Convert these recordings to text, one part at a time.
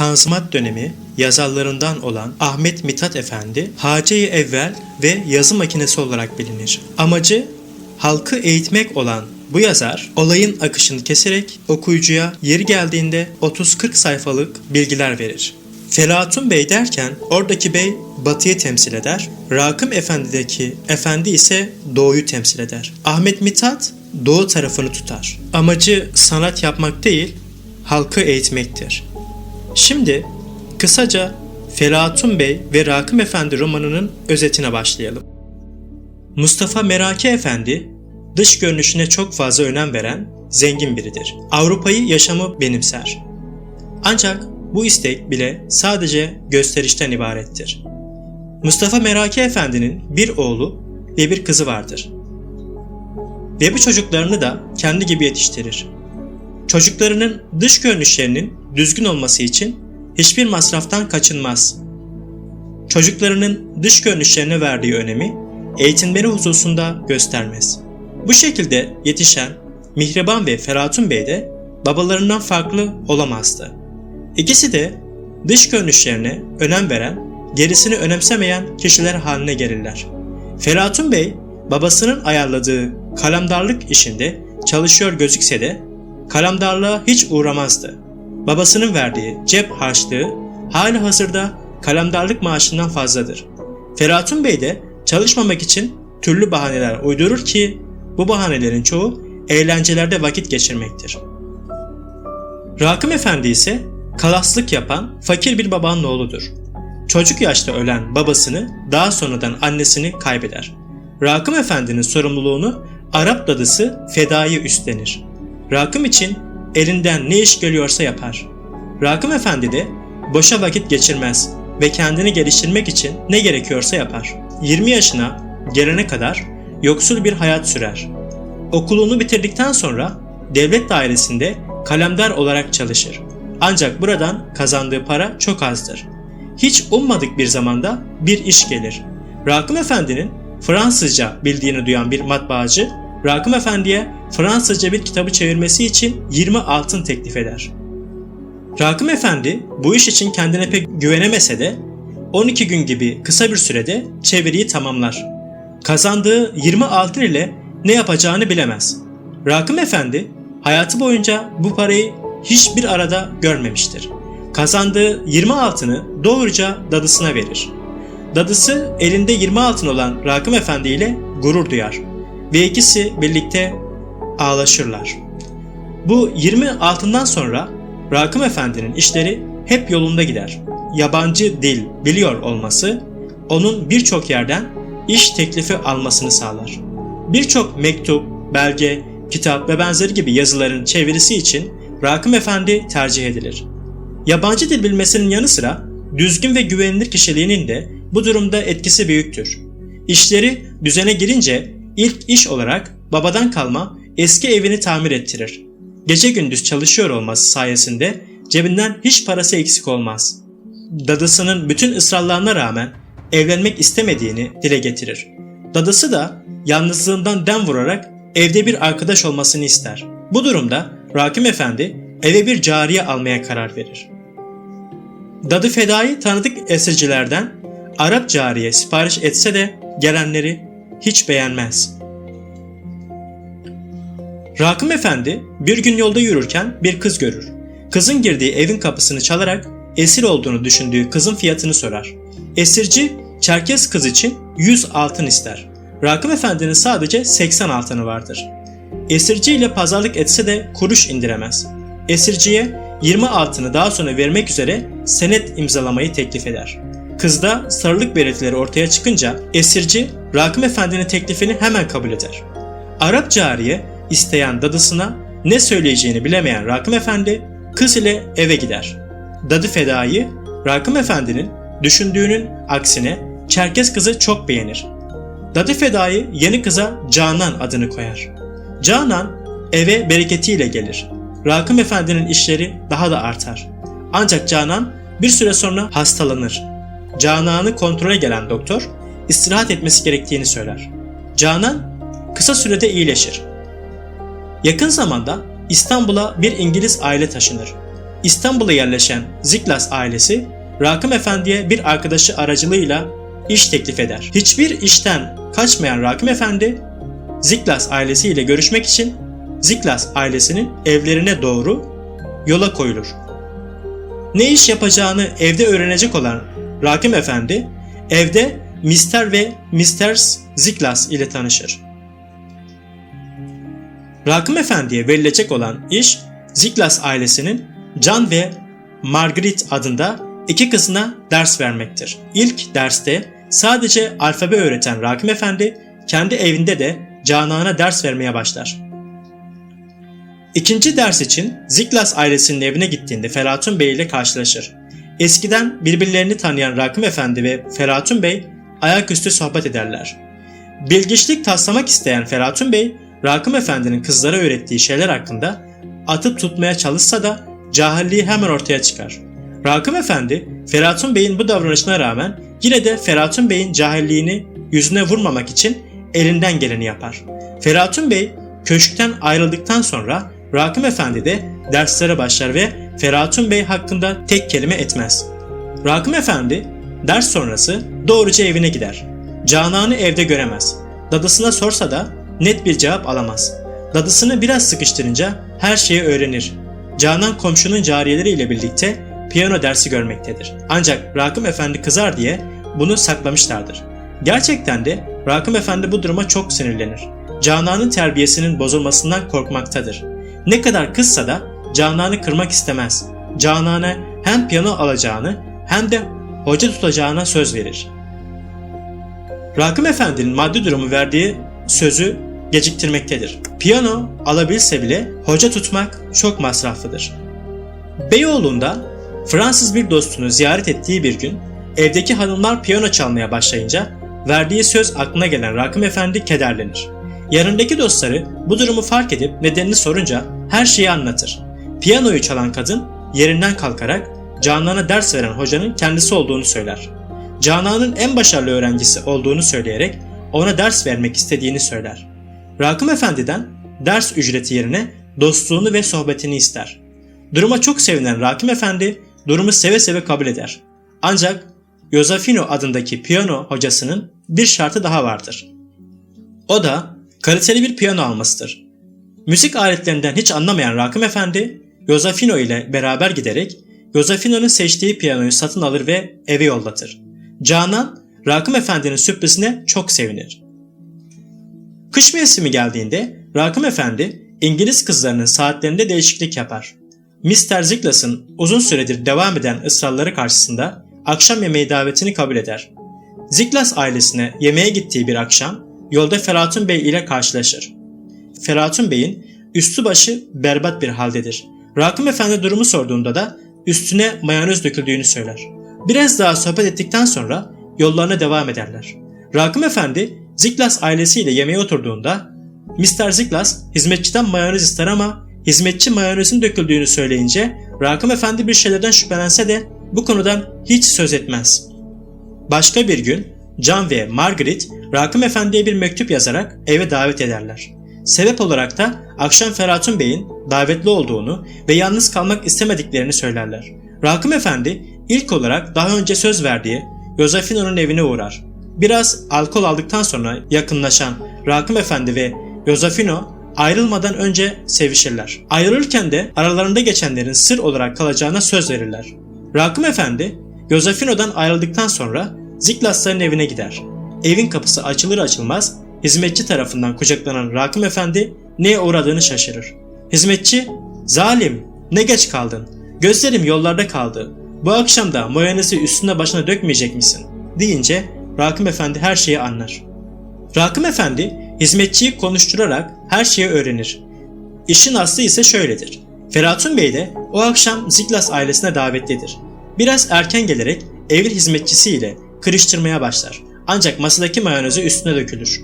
Tanzimat dönemi yazarlarından olan Ahmet Mithat Efendi, Hace-i Evvel ve yazı makinesi olarak bilinir. Amacı halkı eğitmek olan bu yazar olayın akışını keserek okuyucuya yeri geldiğinde 30-40 sayfalık bilgiler verir. Felatun Bey derken oradaki bey batıyı temsil eder. Rakım Efendi'deki efendi ise doğuyu temsil eder. Ahmet Mithat doğu tarafını tutar. Amacı sanat yapmak değil, halkı eğitmektir. Şimdi kısaca Felatun Bey ve Rakım Efendi romanının özetine başlayalım. Mustafa Meraki Efendi dış görünüşüne çok fazla önem veren zengin biridir. Avrupa'yı yaşamı benimser. Ancak bu istek bile sadece gösterişten ibarettir. Mustafa Meraki Efendi'nin bir oğlu ve bir kızı vardır. Ve bu çocuklarını da kendi gibi yetiştirir. Çocuklarının dış görünüşlerinin düzgün olması için hiçbir masraftan kaçınmaz. Çocuklarının dış görünüşlerine verdiği önemi eğitimleri hususunda göstermez. Bu şekilde yetişen Mihriban ve Feratun Bey de babalarından farklı olamazdı. İkisi de dış görünüşlerine önem veren, gerisini önemsemeyen kişiler haline gelirler. Feratun Bey babasının ayarladığı kalemdarlık işinde çalışıyor gözükse de kalemdarlığa hiç uğramazdı. Babasının verdiği cep harçlığı hali hazırda kalemdarlık maaşından fazladır. Feratun Bey de çalışmamak için türlü bahaneler uydurur ki bu bahanelerin çoğu eğlencelerde vakit geçirmektir. Rakım Efendi ise kalaslık yapan fakir bir babanın oğludur. Çocuk yaşta ölen babasını daha sonradan annesini kaybeder. Rakım Efendi'nin sorumluluğunu Arap dadısı Fedai üstlenir. Rakım için elinden ne iş geliyorsa yapar. Rakım Efendi de boşa vakit geçirmez ve kendini geliştirmek için ne gerekiyorsa yapar. 20 yaşına gelene kadar yoksul bir hayat sürer. Okulunu bitirdikten sonra devlet dairesinde kalemdar olarak çalışır. Ancak buradan kazandığı para çok azdır. Hiç ummadık bir zamanda bir iş gelir. Rakım Efendi'nin Fransızca bildiğini duyan bir matbaacı, Rakım Efendi'ye Fransızca bir kitabı çevirmesi için 20 altın teklif eder. Rakım Efendi bu iş için kendine pek güvenemese de 12 gün gibi kısa bir sürede çeviriyi tamamlar. Kazandığı 20 altın ile ne yapacağını bilemez. Rakım Efendi hayatı boyunca bu parayı hiçbir arada görmemiştir. Kazandığı 20 altını doğruca dadısına verir. Dadısı elinde 20 altın olan Rakım Efendi ile gurur duyar ve ikisi birlikte ağlaşırlar. Bu 20 altından sonra Rakım Efendi'nin işleri hep yolunda gider. Yabancı dil biliyor olması onun birçok yerden iş teklifi almasını sağlar. Birçok mektup, belge, kitap ve benzeri gibi yazıların çevirisi için Rakım Efendi tercih edilir. Yabancı dil bilmesinin yanı sıra düzgün ve güvenilir kişiliğinin de bu durumda etkisi büyüktür. İşleri düzene girince ilk iş olarak babadan kalma eski evini tamir ettirir. Gece gündüz çalışıyor olması sayesinde cebinden hiç parası eksik olmaz. Dadısının bütün ısrarlarına rağmen evlenmek istemediğini dile getirir. Dadısı da yalnızlığından dem vurarak evde bir arkadaş olmasını ister. Bu durumda Rakim Efendi eve bir cariye almaya karar verir. Dadı Fedai tanıdık esircilerden Arap cariye sipariş etse de gelenleri hiç beğenmez. Rakım Efendi bir gün yolda yürürken bir kız görür. Kızın girdiği evin kapısını çalarak esir olduğunu düşündüğü kızın fiyatını sorar. Esirci Çerkez kız için 100 altın ister. Rakım Efendi'nin sadece 80 altını vardır. Esirci ile pazarlık etse de kuruş indiremez. Esirciye 20 altını daha sonra vermek üzere senet imzalamayı teklif eder. Kızda sarılık belirtileri ortaya çıkınca esirci Rakım Efendi'nin teklifini hemen kabul eder. Arap cariye isteyen dadısına ne söyleyeceğini bilemeyen Rakım Efendi kız ile eve gider. Dadı Feda'yı Rakım Efendi'nin düşündüğünün aksine Çerkez kızı çok beğenir. Dadı Feda'yı yeni kıza Canan adını koyar. Canan eve bereketiyle gelir. Rakım Efendi'nin işleri daha da artar. Ancak Canan bir süre sonra hastalanır. Canan'ı kontrole gelen doktor istirahat etmesi gerektiğini söyler. Canan kısa sürede iyileşir. Yakın zamanda İstanbul'a bir İngiliz aile taşınır. İstanbul'a yerleşen Ziklas ailesi Rakım Efendi'ye bir arkadaşı aracılığıyla iş teklif eder. Hiçbir işten kaçmayan Rakım Efendi Ziklas ailesiyle görüşmek için Ziklas ailesinin evlerine doğru yola koyulur. Ne iş yapacağını evde öğrenecek olan Rakım Efendi evde Mr. ve Mrs. Ziklas ile tanışır. Rakım Efendi'ye verilecek olan iş Ziklas ailesinin Can ve Margaret adında iki kızına ders vermektir. İlk derste sadece alfabe öğreten Rakım Efendi kendi evinde de Canan'a ders vermeye başlar. İkinci ders için Ziklas ailesinin evine gittiğinde Feratun Bey ile karşılaşır. Eskiden birbirlerini tanıyan Rakım Efendi ve Feratun Bey ayaküstü sohbet ederler. Bilgiçlik taslamak isteyen Feratun Bey, Rakım Efendi'nin kızlara öğrettiği şeyler hakkında atıp tutmaya çalışsa da cahilliği hemen ortaya çıkar. Rakım Efendi, Feratun Bey'in bu davranışına rağmen yine de Feratun Bey'in cahilliğini yüzüne vurmamak için elinden geleni yapar. Feratun Bey köşkten ayrıldıktan sonra Rakım Efendi de derslere başlar ve Feratun Bey hakkında tek kelime etmez. Rakım Efendi ders sonrası doğruca evine gider. Canan'ı evde göremez. Dadısına sorsa da net bir cevap alamaz. Dadısını biraz sıkıştırınca her şeyi öğrenir. Canan komşunun cariyeleriyle birlikte piyano dersi görmektedir. Ancak Rakım Efendi kızar diye bunu saklamışlardır. Gerçekten de Rakım Efendi bu duruma çok sinirlenir. Canan'ın terbiyesinin bozulmasından korkmaktadır. Ne kadar kızsa da Canan'ı kırmak istemez. Canan'a hem piyano alacağını hem de hoca tutacağına söz verir. Rakım Efendi'nin maddi durumu verdiği sözü geciktirmektedir. Piyano alabilse bile hoca tutmak çok masraflıdır. Beyoğlu'nda Fransız bir dostunu ziyaret ettiği bir gün evdeki hanımlar piyano çalmaya başlayınca verdiği söz aklına gelen Rakım Efendi kederlenir. Yanındaki dostları bu durumu fark edip nedenini sorunca her şeyi anlatır. Piyanoyu çalan kadın yerinden kalkarak Canan'a ders veren hocanın kendisi olduğunu söyler. Canan'ın en başarılı öğrencisi olduğunu söyleyerek ona ders vermek istediğini söyler. Rakım Efendi'den ders ücreti yerine dostluğunu ve sohbetini ister. Duruma çok sevinen Rakım Efendi durumu seve seve kabul eder. Ancak Josefino adındaki piyano hocasının bir şartı daha vardır. O da kaliteli bir piyano almasıdır. Müzik aletlerinden hiç anlamayan Rakım Efendi, Josefino ile beraber giderek Josefino'nun seçtiği piyanoyu satın alır ve eve yollatır. Canan, Rakım Efendi'nin sürprizine çok sevinir. Kış mevsimi geldiğinde Rakım Efendi İngiliz kızlarının saatlerinde değişiklik yapar. Mr. Ziklas'ın uzun süredir devam eden ısrarları karşısında akşam yemeği davetini kabul eder. Ziklas ailesine yemeğe gittiği bir akşam yolda Feratun Bey ile karşılaşır. Feratun Bey'in üstü başı berbat bir haldedir. Rakım Efendi durumu sorduğunda da üstüne mayonez döküldüğünü söyler. Biraz daha sohbet ettikten sonra yollarına devam ederler. Rakım Efendi Ziklas ailesiyle yemeğe oturduğunda Mr. Ziklas hizmetçiden mayonez ister ama hizmetçi mayonezin döküldüğünü söyleyince Rakım Efendi bir şeylerden şüphelense de bu konudan hiç söz etmez. Başka bir gün Can ve Margaret Rakım Efendi'ye bir mektup yazarak eve davet ederler. Sebep olarak da akşam Feratun Bey'in davetli olduğunu ve yalnız kalmak istemediklerini söylerler. Rakım Efendi ilk olarak daha önce söz verdiği Josefino'nun evine uğrar. Biraz alkol aldıktan sonra yakınlaşan Rakım Efendi ve Josefino ayrılmadan önce sevişirler. Ayrılırken de aralarında geçenlerin sır olarak kalacağına söz verirler. Rakım Efendi, Josefino'dan ayrıldıktan sonra Ziklasların evine gider. Evin kapısı açılır açılmaz hizmetçi tarafından kucaklanan Rakım Efendi neye uğradığını şaşırır. Hizmetçi, zalim ne geç kaldın, gözlerim yollarda kaldı, bu akşam da mayonezi üstüne başına dökmeyecek misin? deyince Rakım Efendi her şeyi anlar. Rakım Efendi hizmetçiyi konuşturarak her şeyi öğrenir. İşin aslı ise şöyledir. Feratun Bey de o akşam Ziklas ailesine davetlidir. Biraz erken gelerek evin hizmetçisiyle kırıştırmaya başlar. Ancak masadaki mayonezi üstüne dökülür.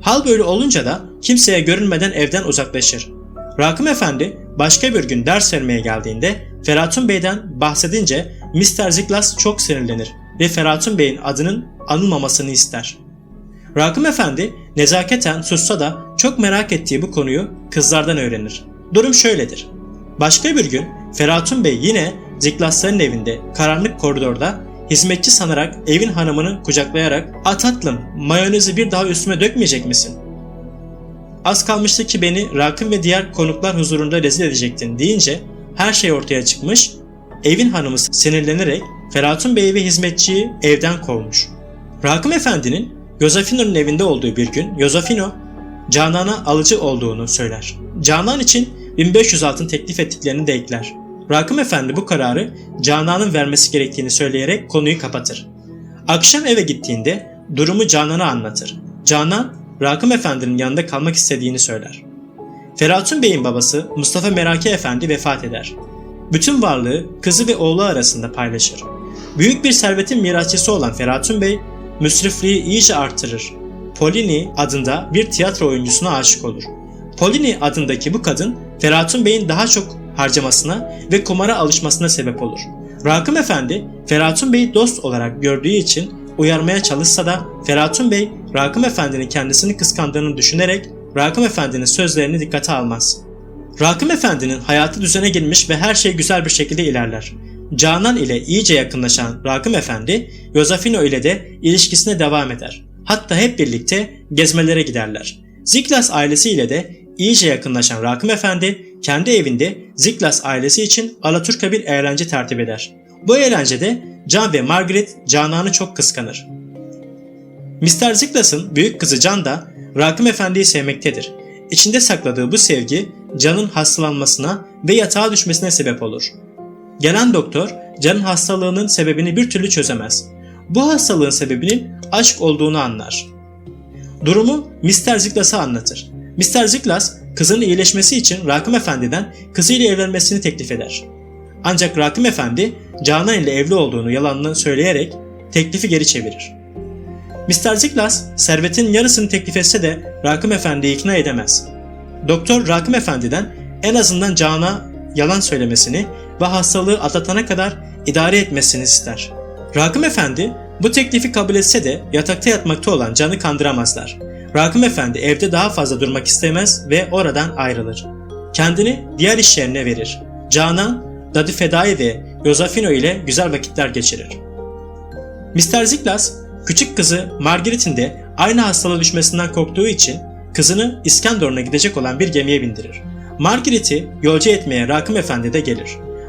Hal böyle olunca da kimseye görünmeden evden uzaklaşır. Rakım Efendi başka bir gün ders vermeye geldiğinde Feratun Bey'den bahsedince Mr. Ziklas çok sinirlenir ve Feratun Bey'in adının anılmamasını ister. Rakım Efendi nezaketen sussa da çok merak ettiği bu konuyu kızlardan öğrenir. Durum şöyledir. Başka bir gün Ferhatun Bey yine Ziklasların evinde karanlık koridorda hizmetçi sanarak evin hanımını kucaklayarak ''A tatlım mayonezi bir daha üstüme dökmeyecek misin?'' Az kalmıştı ki beni Rakım ve diğer konuklar huzurunda rezil edecektin deyince her şey ortaya çıkmış, evin hanımı sinirlenerek Ferhatun Bey ve hizmetçiyi evden kovmuş. Rakım Efendi'nin Yosefino'nun evinde olduğu bir gün Yosefino Canan'a alıcı olduğunu söyler. Canan için 1500 altın teklif ettiklerini de ekler. Rakım Efendi bu kararı Canan'ın vermesi gerektiğini söyleyerek konuyu kapatır. Akşam eve gittiğinde durumu Canan'a anlatır. Canan, Rakım Efendi'nin yanında kalmak istediğini söyler. Ferhatun Bey'in babası Mustafa Meraki Efendi vefat eder. Bütün varlığı kızı ve oğlu arasında paylaşır. Büyük bir servetin mirasçısı olan Ferhatun Bey, müsrifliği iyice artırır. Polini adında bir tiyatro oyuncusuna aşık olur. Polini adındaki bu kadın Ferhatun Bey'in daha çok harcamasına ve kumara alışmasına sebep olur. Rakım Efendi, Ferhatun Bey'i dost olarak gördüğü için uyarmaya çalışsa da Ferhatun Bey, Rakım Efendi'nin kendisini kıskandığını düşünerek Rakım Efendi'nin sözlerini dikkate almaz. Rakım Efendi'nin hayatı düzene girmiş ve her şey güzel bir şekilde ilerler. Canan ile iyice yakınlaşan Rakım Efendi, Yosefino ile de ilişkisine devam eder. Hatta hep birlikte gezmelere giderler. Ziklas ailesiyle de iyice yakınlaşan Rakım Efendi kendi evinde Ziklas ailesi için Alaturka bir eğlence tertip eder. Bu eğlencede Can ve Margaret Canan'ı çok kıskanır. Mr. Ziklas'ın büyük kızı Can da Rakım Efendi'yi sevmektedir. İçinde sakladığı bu sevgi Can'ın hastalanmasına ve yatağa düşmesine sebep olur. Gelen doktor Can'ın hastalığının sebebini bir türlü çözemez. Bu hastalığın sebebinin aşk olduğunu anlar. Durumu Mr. Ziklas'a anlatır. Mr. Ziklas kızının iyileşmesi için Rakım Efendi'den kızıyla evlenmesini teklif eder. Ancak Rakım Efendi Canan ile evli olduğunu yalanını söyleyerek teklifi geri çevirir. Mr. Ziklas servetin yarısını teklif etse de Rakım Efendi'yi ikna edemez. Doktor Rakım Efendi'den en azından Can'a yalan söylemesini ve hastalığı atlatana kadar idare etmesini ister. Rakım Efendi bu teklifi kabul etse de yatakta yatmakta olan Can'ı kandıramazlar. Rakım Efendi evde daha fazla durmak istemez ve oradan ayrılır. Kendini diğer iş yerine verir. Canan, Dadı Fedai ve Yosefino ile güzel vakitler geçirir. Mr. Ziklas, küçük kızı Margaret'in de aynı hastalığa düşmesinden korktuğu için kızını İskenderun'a gidecek olan bir gemiye bindirir. Margaret'i yolcu etmeye Rakım Efendi de gelir.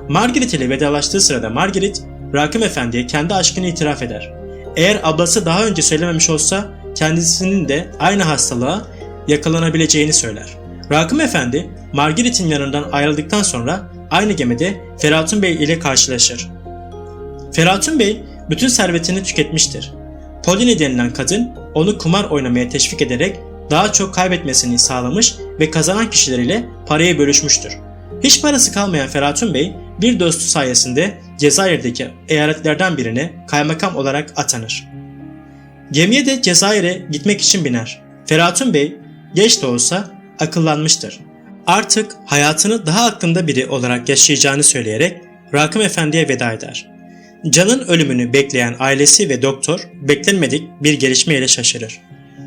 Margaret ile vedalaştığı sırada Margaret, Rakım Efendi'ye kendi aşkını itiraf eder. Eğer ablası daha önce söylememiş olsa kendisinin de aynı hastalığa yakalanabileceğini söyler. Rakım Efendi, Margaret'in yanından ayrıldıktan sonra aynı gemide Ferhatun Bey ile karşılaşır. Ferhatun Bey bütün servetini tüketmiştir. Polini denilen kadın onu kumar oynamaya teşvik ederek daha çok kaybetmesini sağlamış ve kazanan kişiler ile parayı bölüşmüştür. Hiç parası kalmayan Ferhatun Bey bir dostu sayesinde Cezayir'deki eyaletlerden birine kaymakam olarak atanır. Gemiye de Cezayir'e gitmek için biner. Ferhatun Bey geç de olsa akıllanmıştır. Artık hayatını daha aklında biri olarak yaşayacağını söyleyerek Rakım Efendi'ye veda eder. Can'ın ölümünü bekleyen ailesi ve doktor beklenmedik bir gelişmeyle şaşırır.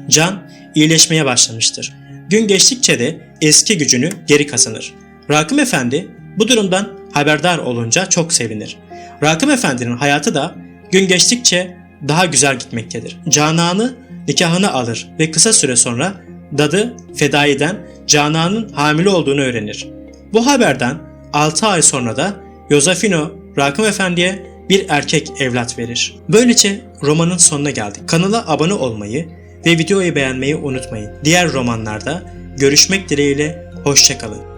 Can iyileşmeye başlamıştır. Gün geçtikçe de eski gücünü geri kazanır. Rakım Efendi bu durumdan haberdar olunca çok sevinir. Rakım Efendi'nin hayatı da gün geçtikçe daha güzel gitmektedir. Canan'ı nikahına alır ve kısa süre sonra Dadı Fedai'den Canan'ın hamile olduğunu öğrenir. Bu haberden 6 ay sonra da Yosefino Rakım Efendi'ye bir erkek evlat verir. Böylece romanın sonuna geldik. Kanala abone olmayı ve videoyu beğenmeyi unutmayın. Diğer romanlarda görüşmek dileğiyle hoşçakalın.